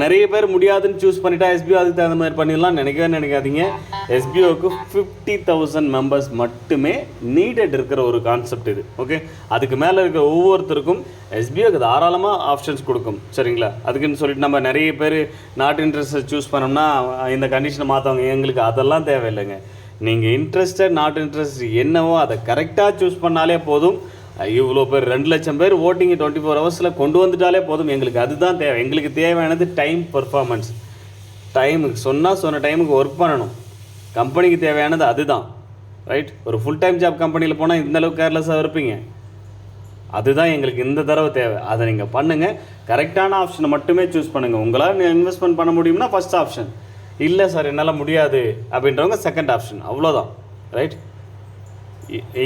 நிறைய பேர் முடியாதுன்னு சூஸ் பண்ணிட்டா எஸ்பிஓ அதுக்கு தகுந்த மாதிரி பண்ணிடலாம் நினைக்கவே நினைக்காதீங்க. எஸ்பிஓக்கு ஃபிஃப்டி தௌசண்ட் மெம்பர்ஸ் மட்டுமே நீடட் இருக்கிற ஒரு கான்செப்ட் இது. ஓகே அதுக்கு மேலே இருக்கிற ஒவ்வொருத்தருக்கும் எஸ்பிஓக்கு தாராளமாக ஆப்ஷன்ஸ் கொடுக்கும். சரிங்களா? அதுக்குன்னு சொல்லிட்டு நம்ம நிறைய பேர் நாட் இன்ட்ரெஸ்ட்டை சூஸ் பண்ணோம்னா இந்த கண்டிஷனை மாற்றவங்க எங்களுக்கு அதெல்லாம் தேவையில்லைங்க. நீங்கள் இன்ட்ரெஸ்டட் நாட் இன்ட்ரெஸ்ட் என்னவோ அதை கரெக்டாக சூஸ் பண்ணாலே போதும். இவ்வளோ பேர் ரெண்டு லட்சம் பேர் ஓட்டிங்கை டுவெண்ட்டி ஃபோர் ஹவர்ஸில் கொண்டு வந்துட்டாலே போதும். எங்களுக்கு அதுதான் தேவை. எங்களுக்கு தேவையானது டைம் பர்ஃபார்மன்ஸ் டைமுக்கு சொன்னால் சொன்ன டைமுக்கு ஒர்க் பண்ணணும். கம்பெனிக்கு தேவையானது அதுதான். ரைட் ஒரு ஃபுல் டைம் ஜாப் கம்பெனியில் போனால் இந்த அளவுக்கு கேர்லெஸ்ஸாக இருப்பீங்க. அதுதான் எங்களுக்கு இந்த தடவை தேவை. அதை நீங்கள் பண்ணுங்கள் கரெக்டான ஆப்ஷனை மட்டுமே சூஸ் பண்ணுங்கள் உங்களால் இன்வெஸ்ட்மெண்ட் பண்ண முடியும்னா ஃபஸ்ட் ஆப்ஷன் இல்லை சார் என்னால் முடியாது அப்படின்றவங்க செகண்ட் ஆப்ஷன் அவ்வளோதான் ரைட்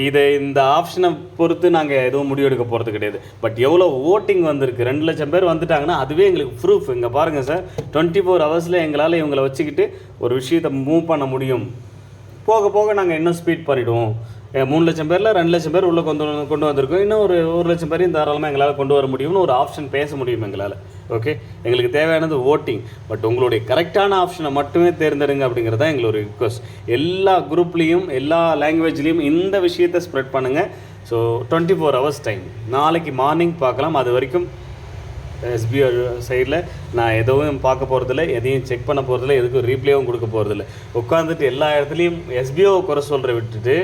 இதை இந்த ஆப்ஷனை பொறுத்து நாங்கள் எதுவும் முடிவெடுக்க போகிறது கிடையாது. பட் எவ்வளோ ஓட்டிங் வந்திருக்கு? ரெண்டு லட்சம் பேர் வந்துட்டாங்கன்னா அதுவே எங்களுக்கு ப்ரூஃப் இங்கே பாருங்கள் சார் டுவெண்ட்டி ஃபோர் ஹவர்ஸில் எங்களால் இவங்களை வச்சுக்கிட்டு ஒரு விஷயத்தை மூவ் பண்ண முடியும். போக போக நாங்கள் இன்னும் ஸ்பீட் பண்ணிவிடுவோம் மூணு லட்சம் பேரில் ரெண்டு லட்சம் பேர் உள்ளே கொண்டு வந்து- கொண்டு வந்திருக்கோம். இன்னும் ஒரு ஒரு லட்சம் பேரையும் தாராளமாக எங்களால் கொண்டு வர முடியும்னு ஒரு ஆப்ஷன் பேச முடியும் எங்களால். ஓகே எங்களுக்கு தேவையானது ஓட்டிங் பட் உங்களுடைய கரெக்டான ஆப்ஷனை மட்டுமே தேர்ந்தெடுங்க அப்படிங்கிறது தான் எங்களோட ரிக்வஸ்ட் எல்லா குரூப்லேயும் எல்லா லாங்குவேஜ்லேயும் இந்த விஷயத்தை ஸ்ப்ரெட் பண்ணுங்கள் so twenty four hours time நாளைக்கு மார்னிங் பார்க்கலாம். அது வரைக்கும் எஸ்பிஐ சைடில் நான் எதுவும் பார்க்க போகிறதில்ல எதையும் செக் பண்ண போகிறதில்ல எதுக்கும் ரீப்ளேவும் கொடுக்க போகிறதில்ல உட்காந்துட்டு எல்லா இடத்துலையும் எஸ்பிஓ குறை சொல்கிற விட்டுட்டு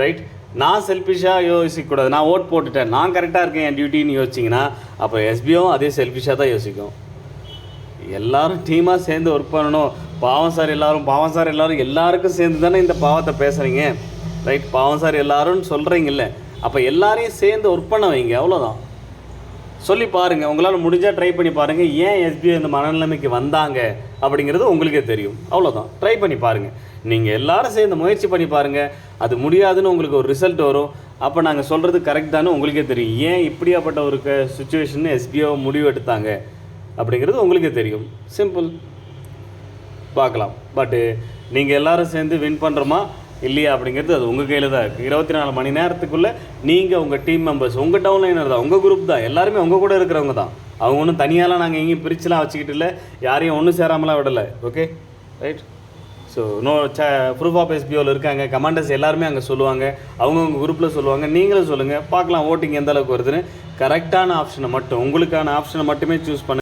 ரைட் நான் செல்ஃபிஷாக யோசிக்கக்கூடாது. நான் ஓட் போட்டுட்டேன். நான் கரெக்டாக இருக்கேன் என் டியூட்டின்னு யோசிச்சிங்கன்னா அப்போ எஸ்பிஓவும் அதே செல்ஃபிஷாக தான் யோசிக்கும். எல்லாரும் டீமாக சேர்ந்து ஒர்க் பண்ணணும். பாவம் சார் எல்லாரும் பாவம் சார் எல்லாரும் எல்லாருக்கும் சேர்ந்து தானே இந்த பாவத்தை பேசுகிறீங்க ரைட் பாவம் சார் எல்லாரும் சொல்கிறீங்கல்ல அப்போ எல்லாரையும் சேர்ந்து ஒர்க் பண்ண வைங்க. அவ்வளோதான் சொல்லி பாருங்க. உங்களால் முடிஞ்சால் ட்ரை பண்ணி பாருங்க. ஏன் எஸ்பிஐ இந்த மனநிலைமைக்கு வந்தாங்க அப்படிங்கிறது உங்களுக்கே தெரியும். அவ்வளோதான் ட்ரை பண்ணி பாருங்க. நீங்கள் எல்லாரும் சேர்ந்து முயற்சி பண்ணி பாருங்க. அது முடியாதுன்னு உங்களுக்கு ஒரு ரிசல்ட் வரும். அப்போ நாங்கள் சொல்கிறது கரெக்ட் தானே உங்களுக்கே தெரியும். ஏன் இப்படியாப்பட்ட ஒரு க சுச்சுவேஷன் எஸ்பிஓ முடிவு எடுத்தாங்க அப்படிங்கிறது உங்களுக்கே தெரியும். சிம்பிள் பார்க்கலாம். பட்டு நீங்கள் எல்லாரும் சேர்ந்து வின் பண்ணுறோமா இல்லையா அப்படிங்கிறது அது உங்கள் கையில் தான் இருக்குது இருபத்தி நாலு மணி நேரத்துக்குள்ளே நீங்கள் உங்கள் டீம் மெம்பர்ஸ் உங்கள் டவுன்லைனர் தான் உங்கள் குரூப் தான் எல்லாருமே உங்கள் கூட இருக்கிறவங்க தான். அவங்க ஒன்றும் தனியாலாம் நாங்கள் எங்கேயும் பிரிச்சுலாம் வச்சுக்கிட்டு இல்லை. யாரையும் ஒன்றும் சேராமலாம் விடலை. ஓகே ரைட் ஸோ நோ ச ப்ரூஃப் ஆஃப் எஸ்பிஓவில் இருக்காங்க. கமாண்டர்ஸ் எல்லாருமே அங்கே சொல்லுவாங்க. அவங்கவுங்க குரூப்பில் சொல்லுவாங்க. நீங்களும் சொல்லுங்கள் பார்க்கலாம் ஓட்டிங் எந்த அளவுக்கு வருதுன்னு. கரெக்டான ஆப்ஷனை மட்டும் உங்களுக்கான ஆப்ஷனை மட்டுமே சூஸ் பண்ணுங்கள்